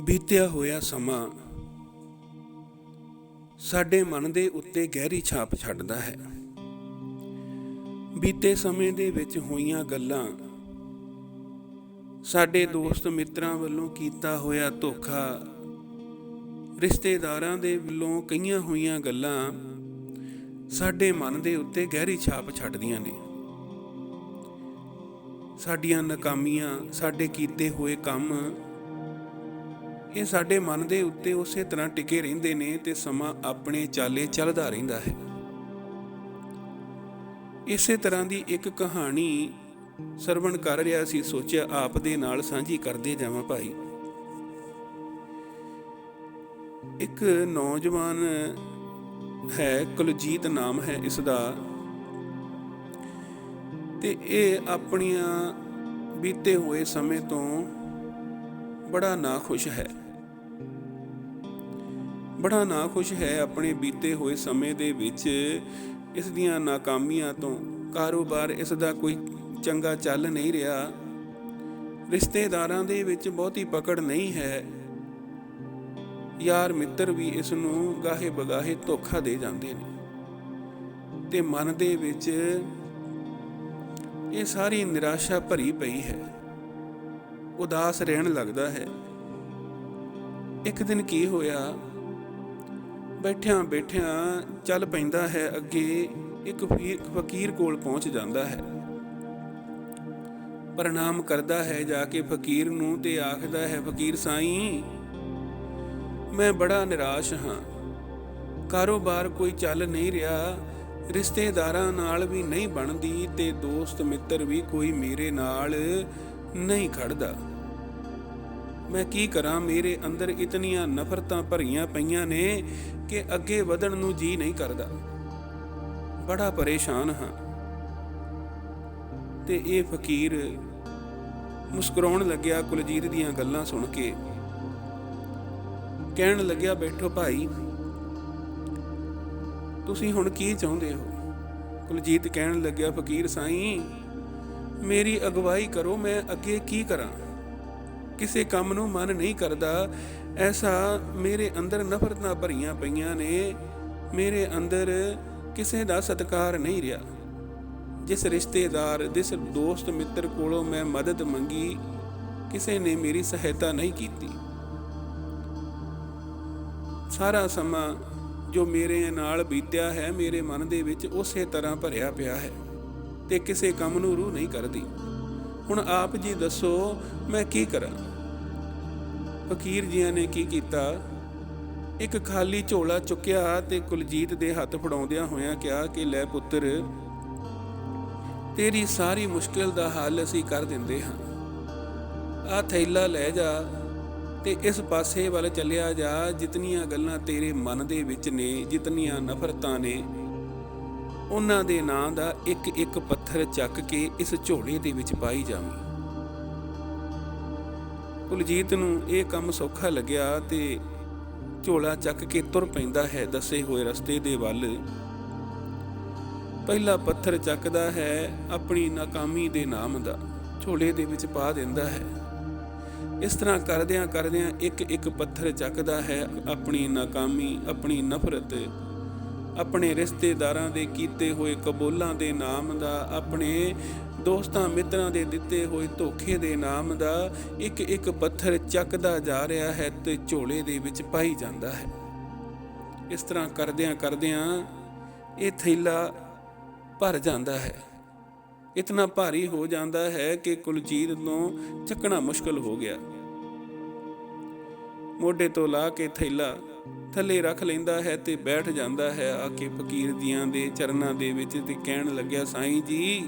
ਬੀਤਿਆ ਹੋਇਆ ਸਮਾਂ ਸਾਡੇ ਮਨ ਦੇ ਉੱਤੇ ਗਹਿਰੀ ਛਾਪ ਛੱਡਦਾ ਹੈ। ਬੀਤੇ ਸਮੇਂ ਦੇ ਵਿੱਚ ਹੋਈਆਂ ਗੱਲਾਂ ਸਾਡੇ ਦੋਸਤ ਮਿੱਤਰਾਂ ਵੱਲੋਂ ਕੀਤਾ ਹੋਇਆ ਧੋਖਾ, ਰਿਸ਼ਤੇਦਾਰਾਂ ਦੇ ਵੱਲੋਂ ਕਈਆਂ ਹੋਈਆਂ ਗੱਲਾਂ ਸਾਡੇ ਮਨ ਦੇ ਉੱਤੇ ਗਹਿਰੀ ਛਾਪ ਛੱਡਦੀਆਂ ਨੇ। ਸਾਡੀਆਂ ਨਾਕਾਮੀਆਂ, ਸਾਡੇ ਕੀਤੇ ਹੋਏ ਕੰਮ ਇਹ ਸਾਡੇ ਮਨ ਦੇ ਉੱਤੇ ਉਸੇ ਤਰ੍ਹਾਂ ਟਿਕੇ ਰਹਿੰਦੇ ਨੇ ਤੇ ਸਮਾਂ ਆਪਣੇ ਚਾਲੇ ਚੱਲਦਾ ਰਹਿੰਦਾ ਹੈ। ਇਸੇ ਤਰ੍ਹਾਂ ਦੀ ਇੱਕ ਕਹਾਣੀ ਸਰਵਣ ਕਰ ਰਿਹਾ ਸੀ, ਸੋਚਿਆ ਆਪ ਦੇ ਨਾਲ ਸਾਂਝੀ ਕਰਦੇ ਜਾਵਾਂ ਭਾਈ। ਇੱਕ ਨੌਜਵਾਨ ਹੈ, ਕੁਲਜੀਤ ਨਾਮ ਹੈ ਇਸ ਦਾ ਤੇ ਇਹ ਆਪਣੀਆਂ ਬੀਤੇ ਹੋਏ ਸਮੇਂ ਤੋਂ ਬੜਾ ਨਾਖੁਸ਼ ਹੈ। ਬੜਾ ਨਾਖੁਸ਼ ਹੈ ਆਪਣੇ ਬੀਤੇ ਹੋਏ ਸਮੇਂ ਦੇ ਵਿੱਚ, ਇਸ ਦੀਆਂ ਨਾਕਾਮੀਆਂ ਤੋਂ ਕਾਰੋਬਾਰ ਇਸ ਦਾ ਕੋਈ ਚੰਗਾ ਚੱਲ ਨਹੀਂ ਰਿਹਾ। ਰਿਸ਼ਤੇਦਾਰਾਂ ਦੇ ਵਿੱਚ ਬਹੁਤੀ ਪਕੜ ਨਹੀਂ ਹੈ। ਯਾਰ ਮਿੱਤਰ ਵੀ ਇਸ ਨੂੰ ਗਾਹੇ ਬਗਾਹੇ ਧੋਖਾ ਦੇ ਜਾਂਦੇ ਨੇ। ਤੇ ਮਨ ਦੇ ਵਿੱਚ ਇਹ ਸਾਰੀ ਨਿਰਾਸ਼ਾ ਭਰੀ ਪਈ ਹੈ। ਉਦਾਸ ਰਹਿਣ ਲੱਗਦਾ ਹੈ। ਇੱਕ ਦਿਨ ਕੀ ਹੋਇਆ? ਬੈਠਿਆਂ ਬੈਠਿਆਂ ਚੱਲ ਪੈਂਦਾ ਹੈ ਅੱਗੇ, ਇੱਕ ਫਕੀਰ ਫਕੀਰ ਕੋਲ ਪਹੁੰਚ ਜਾਂਦਾ ਹੈ। ਪ੍ਰਣਾਮ ਕਰਦਾ ਹੈ ਜਾ ਕੇ ਫਕੀਰ ਨੂੰ ਤੇ ਆਖਦਾ ਹੈ, ਫਕੀਰ ਸਾਈਂ, ਮੈਂ ਬੜਾ ਨਿਰਾਸ਼ ਹਾਂ। ਕਾਰੋਬਾਰ ਕੋਈ ਚੱਲ ਨਹੀਂ ਰਿਹਾ, ਰਿਸ਼ਤੇਦਾਰਾਂ ਨਾਲ ਵੀ ਨਹੀਂ ਬਣਦੀ ਤੇ ਦੋਸਤ ਮਿੱਤਰ ਵੀ ਕੋਈ ਮੇਰੇ ਨਾਲ ਨਹੀਂ ਖੜਦਾ। ਮੈਂ ਕੀ ਕਰਾਂ? ਮੇਰੇ ਅੰਦਰ ਇਤਨੀਆਂ ਨਫ਼ਰਤਾਂ ਭਰੀਆਂ ਪਈਆਂ ਨੇ ਕਿ ਅੱਗੇ ਵਧਣ ਨੂੰ ਜੀ ਨਹੀਂ ਕਰਦਾ। ਬੜਾ ਪਰੇਸ਼ਾਨ ਹਾਂ। ਤੇ ਇਹ ਫਕੀਰ ਮੁਸਕਰਾਉਣ ਲੱਗਿਆ ਕੁਲਜੀਤ ਦੀਆਂ ਗੱਲਾਂ ਸੁਣ ਕੇ। ਕਹਿਣ ਲੱਗਿਆ, ਬੈਠੋ ਭਾਈ। ਤੁਸੀਂ ਹੁਣ ਕੀ ਚਾਹੁੰਦੇ ਹੋ? ਕੁਲਜੀਤ ਕਹਿਣ ਲੱਗਿਆ, ਫਕੀਰ ਸਾਈਂ, ਮੇਰੀ ਅਗਵਾਈ ਕਰੋ, ਮੈਂ ਅੱਗੇ ਕੀ ਕਰਾਂ? ਕਿਸੇ ਕੰਮ ਨੂੰ ਮਨ ਨਹੀਂ ਕਰਦਾ, ਐਸਾ ਮੇਰੇ ਅੰਦਰ ਨਫ਼ਰਤਾਂ ਭਰੀਆਂ ਪਈਆਂ ਨੇ। ਮੇਰੇ ਅੰਦਰ ਕਿਸੇ ਦਾ ਸਤਿਕਾਰ ਨਹੀਂ ਰਿਹਾ। ਜਿਸ ਰਿਸ਼ਤੇਦਾਰ, ਜਿਸ ਦੋਸਤ ਮਿੱਤਰ ਕੋਲੋਂ ਮੈਂ ਮਦਦ ਮੰਗੀ, ਕਿਸੇ ਨੇ ਮੇਰੀ ਸਹਾਇਤਾ ਨਹੀਂ ਕੀਤੀ। ਸਾਰਾ ਸਮਾਂ ਜੋ ਮੇਰੇ ਨਾਲ ਬੀਤਿਆ ਹੈ, ਮੇਰੇ ਮਨ ਦੇ ਵਿੱਚ ਉਸੇ ਤਰ੍ਹਾਂ ਭਰਿਆ ਪਿਆ ਹੈ ਤੇ ਕਿਸੇ ਕੰਮ ਨੂੰ ਰੂਹ ਨਹੀਂ ਕਰਦੀ। ਹੁਣ ਆਪ ਜੀ ਦੱਸੋ, ਮੈਂ ਕੀ ਕਰਾਂ? ਫਕੀਰ ਜੀਆਂ ਨੇ ਕੀ ਕੀਤਾ? ਇੱਕ ਖਾਲੀ ਝੋਲਾ ਚੁੱਕਿਆ ਤੇ ਕੁਲਜੀਤ ਦੇ ਹੱਥ ਫੜਾਉਂਦਿਆਂ ਹੋਇਆਂ ਕਿਹਾ ਕਿ, ਲੈ ਪੁੱਤਰ, ਤੇਰੀ ਸਾਰੀ ਮੁਸ਼ਕਿਲ ਦਾ ਹੱਲ ਅਸੀਂ ਕਰ ਦਿੰਦੇ ਹਾਂ। ਆ ਥੈਲਾ ਲੈ ਜਾ ਤੇ ਇਸ ਪਾਸੇ ਵੱਲ ਚੱਲਿਆ ਜਾ, ਜਿਤਨੀਆਂ ਗੱਲਾਂ ਤੇਰੇ ਮਨ ਦੇ ਵਿੱਚ ਨੇ, ਜਿਤਨੀਆਂ ਨਫ਼ਰਤਾਂ ਨੇ ਉਹਨਾਂ ਦੇ ਨਾਂ ਦਾ ਇੱਕ ਇੱਕ ਪੱਥਰ ਚੱਕ ਕੇ ਇਸ ਝੋਲੇ ਦੇ ਵਿੱਚ ਪਾਈ ਜਾਵੀਂ। ਕੁਲਜੀਤ ਨੂੰ ਇਹ ਕੰਮ ਸੌਖਾ ਲੱਗਿਆ ਤੇ ਝੋਲਾ ਚੱਕ ਕੇ ਤੁਰ ਪੈਂਦਾ ਹੈ ਦੱਸੇ ਹੋਏ ਰਸਤੇ ਦੇ ਵੱਲ। ਪਹਿਲਾ ਪੱਥਰ ਚੱਕਦਾ ਹੈ ਆਪਣੀ ਨਾਕਾਮੀ ਦੇ ਨਾਮ ਦਾ, ਝੋਲੇ ਦੇ ਵਿੱਚ ਪਾ ਦਿੰਦਾ ਹੈ। ਇਸ ਤਰ੍ਹਾਂ ਕਰਦਿਆਂ ਕਰਦਿਆਂ ਇੱਕ ਇੱਕ ਪੱਥਰ ਚੱਕਦਾ ਹੈ ਆਪਣੀ ਨਾਕਾਮੀ, ਆਪਣੀ ਨਫ਼ਰਤ ਆਪਣੇ ਰਿਸ਼ਤੇਦਾਰਾਂ ਦੇ ਕੀਤੇ ਹੋਏ ਕਬੂਲਾਂ ਦੇ ਨਾਮ ਦਾ, ਆਪਣੇ ਦੋਸਤਾਂ ਮਿੱਤਰਾਂ ਦੇ ਦਿੱਤੇ ਹੋਏ ਧੋਖੇ ਦੇ ਨਾਮ ਦਾ ਇੱਕ ਇੱਕ ਪੱਥਰ ਚੱਕਦਾ ਜਾ ਰਿਹਾ ਹੈ ਤੇ ਝੋਲੇ ਦੇ ਵਿੱਚ ਪਾਈ ਜਾਂਦਾ ਹੈ। ਇਸ ਤਰ੍ਹਾਂ ਕਰਦਿਆਂ ਕਰਦਿਆਂ ਇਹ ਥੈਲਾ ਭਰ ਜਾਂਦਾ ਹੈ। ਇਤਨਾ ਭਾਰੀ ਹੋ ਜਾਂਦਾ ਹੈ ਕਿ ਕੁਲਜੀਤ ਨੂੰ ਚੱਕਣਾ ਮੁਸ਼ਕਲ ਹੋ ਗਿਆ। ਮੋਢੇ ਤੋਂ ਲਾ ਕੇ ਥੈਲਾ ਥੱਲੇ ਰੱਖ ਲੈਂਦਾ ਹੈ ਤੇ ਬੈਠ ਜਾਂਦਾ ਹੈ। ਆ ਕੇ ਫਕੀਰ ਦੀਆਂ ਦੇ ਚਰਨਾਂ ਦੇ ਵਿੱਚ ਤੇ ਕਹਿਣ ਲੱਗਿਆ, ਸਾਈਂ ਜੀ,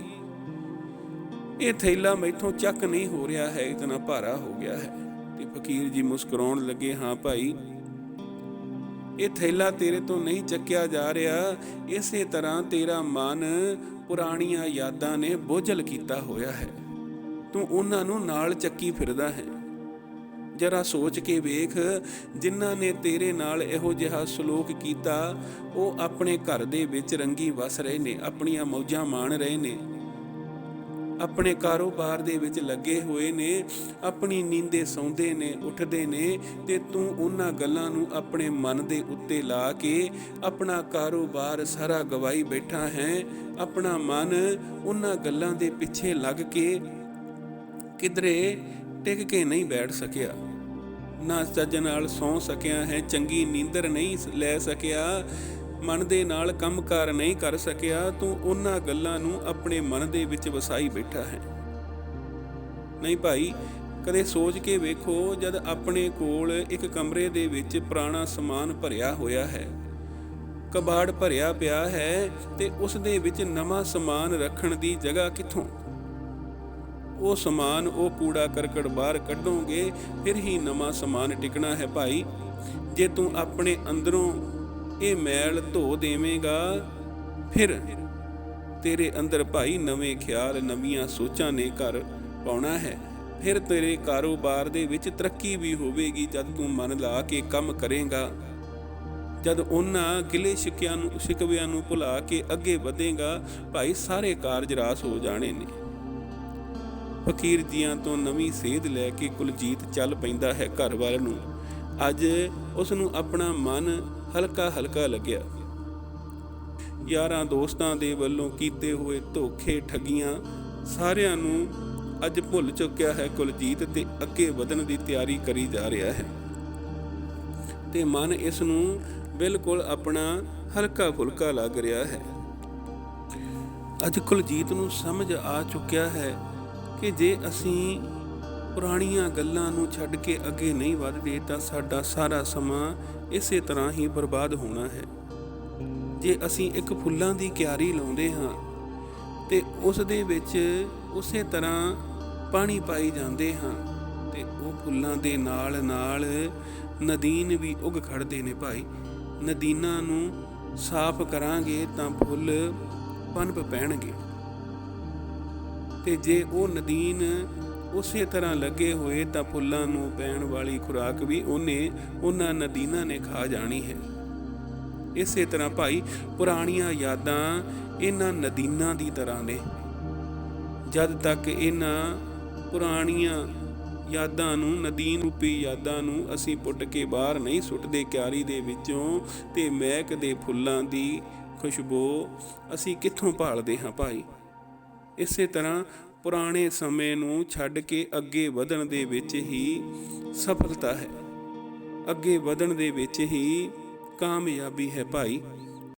ਇਹ ਥੈਲਾ ਮੈਥੋਂ ਚੱਕ ਨਹੀਂ ਹੋ ਰਿਹਾ ਹੈ, ਇਤਨਾ ਭਾਰਾ ਹੋ ਗਿਆ ਹੈ। ਤੇ ਫਕੀਰ ਜੀ ਮੁਸਕਰਾਉਣ ਲੱਗੇ, ਹਾਂ ਭਾਈ, ਇਹ ਥੈਲਾ ਤੇਰੇ ਤੋਂ ਨਹੀਂ ਚੱਕਿਆ ਜਾ ਰਿਹਾ। ਇਸੇ ਤਰ੍ਹਾਂ ਤੇਰਾ ਮਨ ਪੁਰਾਣੀਆਂ ਯਾਦਾਂ ਨੇ ਬੋਝਲ ਕੀਤਾ ਹੋਇਆ ਹੈ। ਤੂੰ ਉਹਨਾਂ ਨੂੰ ਨਾਲ ਚੱਕੀ ਫਿਰਦਾ ਹੈ। ਜਰਾ ਸੋਚ ਕੇ ਵੇਖ, ਜਿਨ੍ਹਾਂ ਨੇ ਤੇਰੇ ਨਾਲ ਇਹੋ ਜਿਹਾ ਸਲੂਕ ਕੀਤਾ, ਉਹ ਆਪਣੇ ਘਰ ਦੇ ਵਿੱਚ ਰੰਗੀ ਵਸ ਰਹੇ ਨੇ, ਆਪਣੀਆਂ ਮੌਜਾਂ ਮਾਣ ਰਹੇ ਨੇ। ਆਪਣੇ ਕਾਰੋਬਾਰ ਦੇ ਵਿੱਚ ਲੱਗੇ ਹੋਏ ਨੇ, ਆਪਣੀ ਨੀਂਦੇ ਸੌਂਦੇ ਨੇ, ਉੱਠਦੇ ਨੇ ਤੇ ਤੂੰ ਉਹਨਾਂ ਗੱਲਾਂ ਨੂੰ ਆਪਣੇ ਮਨ ਦੇ ਉੱਤੇ ਲਾ ਕੇ ਆਪਣਾ ਕਾਰੋਬਾਰ ਸਾਰਾ ਗਵਾਈ ਬੈਠਾ ਹੈ। ਆਪਣਾ ਮਨ ਉਹਨਾਂ ਗੱਲਾਂ ਦੇ ਪਿੱਛੇ ਲੱਗ ਕੇ ਕਿਧਰੇ ਟਿਕ ਕੇ ਨਹੀਂ ਬੈਠ ਸਕਿਆ। ਨਾ ਚੱਜ ਨਾਲ ਸੌਂ ਸਕਿਆ ਹੈ, ਚੰਗੀ ਨੀਂਦਰ ਨਹੀਂ ਲੈ ਸਕਿਆ। ਮਨ ਦੇ ਨਾਲ ਕੰਮਕਾਰ ਨਹੀਂ ਕਰ ਸਕਿਆ, ਤੂੰ ਉਹਨਾਂ ਗੱਲਾਂ ਨੂੰ ਆਪਣੇ ਮਨ ਦੇ ਵਿੱਚ ਵਸਾਈ ਬੈਠਾ ਹੈ। ਨਹੀਂ ਭਾਈ, ਕਦੇ ਸੋਚ ਕੇ ਵੇਖੋ ਜਦ ਆਪਣੇ ਕੋਲ ਇੱਕ ਕਮਰੇ ਦੇ ਵਿੱਚ ਪੁਰਾਣਾ ਸਮਾਨ ਭਰਿਆ ਹੋਇਆ ਹੈ। ਕਬਾੜ ਭਰਿਆ ਪਿਆ ਹੈ ਤੇ ਉਸ ਦੇ ਵਿੱਚ ਨਵਾਂ ਸਮਾਨ ਰੱਖਣ ਦੀ ਜਗ੍ਹਾ ਕਿੱਥੋਂ? ਉਹ ਸਮਾਨ ਉਹ ਕੂੜਾ ਕਰਕਟ ਬਾਹਰ ਕੱਢੋਗੇ, ਫਿਰ ਹੀ ਨਵਾਂ ਸਮਾਨ ਟਿਕਣਾ ਹੈ ਭਾਈ। ਜੇ ਤੂੰ ਆਪਣੇ ਅੰਦਰੋਂ ਇਹ ਮੈਲ ਧੋ ਦੇਵੇਂਗਾ, ਫਿਰ ਤੇਰੇ ਅੰਦਰ ਭਾਈ ਨਵੇਂ ਖਿਆਲ, ਨਵੀਆਂ ਸੋਚਾਂ ਨੇ ਘਰ ਪਾਉਣਾ ਹੈ। ਫਿਰ ਤੇਰੇ ਕਾਰੋਬਾਰ ਦੇ ਵਿੱਚ ਤਰੱਕੀ ਵੀ ਹੋਵੇਗੀ, ਜਦ ਤੂੰ ਮਨ ਲਾ ਕੇ ਕੰਮ ਕਰੇਗਾ। ਜਦ ਉਹਨਾਂ ਗਿਲੇ ਸ਼ਿਕਿਆਂ ਨੂੰ ਸ਼ਿਕਵਿਆਂ ਨੂੰ ਭੁਲਾ ਕੇ ਅੱਗੇ ਵਧੇਗਾ, ਭਾਈ ਸਾਰੇ ਕਾਰਜ ਰਾਸ ਹੋ ਜਾਣੇ ਨੇ। ਫਕੀਰ ਜੀਆਂ ਤੋਂ ਨਵੀਂ ਸੇਧ ਲੈ ਕੇ ਕੁਲਜੀਤ ਚੱਲ ਪੈਂਦਾ ਹੈ ਘਰ ਵੱਲ ਨੂੰ। ਅੱਜ ਉਸ ਨੂੰ ਆਪਣਾ ਮਨ ਹਲਕਾ ਹਲਕਾ ਲੱਗਿਆ। ਯਾਰਾਂ ਦੋਸਤਾਂ ਦੇ ਵੱਲੋਂ ਕੀਤੇ ਹੋਏ ਧੋਖੇ ਠੱਗੀਆਂ ਸਾਰਿਆਂ ਨੂੰ ਅੱਜ ਭੁੱਲ ਚੁੱਕਿਆ ਹੈ ਕੁਲਜੀਤ ਤੇ ਅੱਗੇ ਵਧਣ ਦੀ ਤਿਆਰੀ ਕਰੀ ਜਾ ਰਿਹਾ ਹੈ। ਤੇ ਮਨ ਇਸ ਨੂੰ ਬਿਲਕੁਲ ਆਪਣਾ ਹਲਕਾ ਫੁਲਕਾ ਲੱਗ ਰਿਹਾ ਹੈ। ਅੱਜ ਕੁਲਜੀਤ ਨੂੰ ਸਮਝ ਆ ਚੁੱਕਿਆ ਹੈ ਕਿ ਜੇ ਅਸੀਂ ਪੁਰਾਣੀਆਂ ਗੱਲਾਂ ਨੂੰ ਛੱਡ ਕੇ ਅੱਗੇ ਨਹੀਂ ਵਧਦੇ, ਤਾਂ ਸਾਡਾ ਸਾਰਾ ਸਮਾਂ ਇਸੇ ਤਰ੍ਹਾਂ ਹੀ ਬਰਬਾਦ ਹੋਣਾ ਹੈ। ਜੇ ਅਸੀਂ ਇੱਕ ਫੁੱਲਾਂ ਦੀ ਕਿਆਰੀ ਲਾਉਂਦੇ ਹਾਂ, ਤੇ ਉਸ ਦੇ ਵਿੱਚ ਉਸੇ ਤਰ੍ਹਾਂ ਪਾਣੀ ਪਾਈ ਜਾਂਦੇ ਹਾਂ, ਤੇ ਉਹ ਫੁੱਲਾਂ ਦੇ ਨਾਲ ਨਾਲ ਨਦੀਨ ਵੀ ਉਗ ਖੜਦੇ ਨੇ ਭਾਈ। ਨਦੀਨਾਂ ਨੂੰ ਸਾਫ਼ ਕਰਾਂਗੇ ਤਾਂ ਫੁੱਲ ਪਨਪ ਪੈਣਗੇ। ਤੇ ਜੇ ਉਹ ਨਦੀਨ ਉਸੇ ਤਰ੍ਹਾਂ ਲੱਗੇ ਹੋਏ ਤਾਂ ਫੁੱਲਾਂ ਨੂੰ ਪੈਣ ਵਾਲੀ ਖੁਰਾਕ ਵੀ ਉਹਨੇ, ਉਹਨਾਂ ਨਦੀਨਾਂ ਨੇ ਖਾ ਜਾਣੀ ਹੈ। ਇਸੇ ਤਰ੍ਹਾਂ ਭਾਈ, ਪੁਰਾਣੀਆਂ ਯਾਦਾਂ ਇਹਨਾਂ ਨਦੀਨਾਂ ਦੀ ਤਰ੍ਹਾਂ ਨੇ। ਜਦ ਤੱਕ ਇਹਨਾਂ ਪੁਰਾਣੀਆਂ ਯਾਦਾਂ ਨੂੰ, ਨਦੀਨ ਰੂਪੀ ਯਾਦਾਂ ਨੂੰ ਅਸੀਂ ਪੁੱਟ ਕੇ ਬਾਹਰ ਨਹੀਂ ਸੁੱਟਦੇ ਕਿਆਰੀ ਦੇ ਵਿੱਚੋਂ ਤੇ ਮਹਿਕ ਦੇ ਫੁੱਲਾਂ ਦੀ ਖੁਸ਼ਬੂ ਅਸੀਂ ਕਿੱਥੋਂ ਭਾਲਦੇ ਹਾਂ ਭਾਈ? ਇਸੇ ਤਰ੍ਹਾਂ ਪੁਰਾਣੇ ਸਮੇਂ ਨੂੰ ਛੱਡ ਕੇ ਅੱਗੇ ਵਧਣ ਦੇ ਵਿੱਚ ਹੀ ਸਫਲਤਾ ਹੈ। ਅੱਗੇ ਵਧਣ ਦੇ ਵਿੱਚ ਹੀ ਕਾਮਯਾਬੀ ਹੈ ਭਾਈ।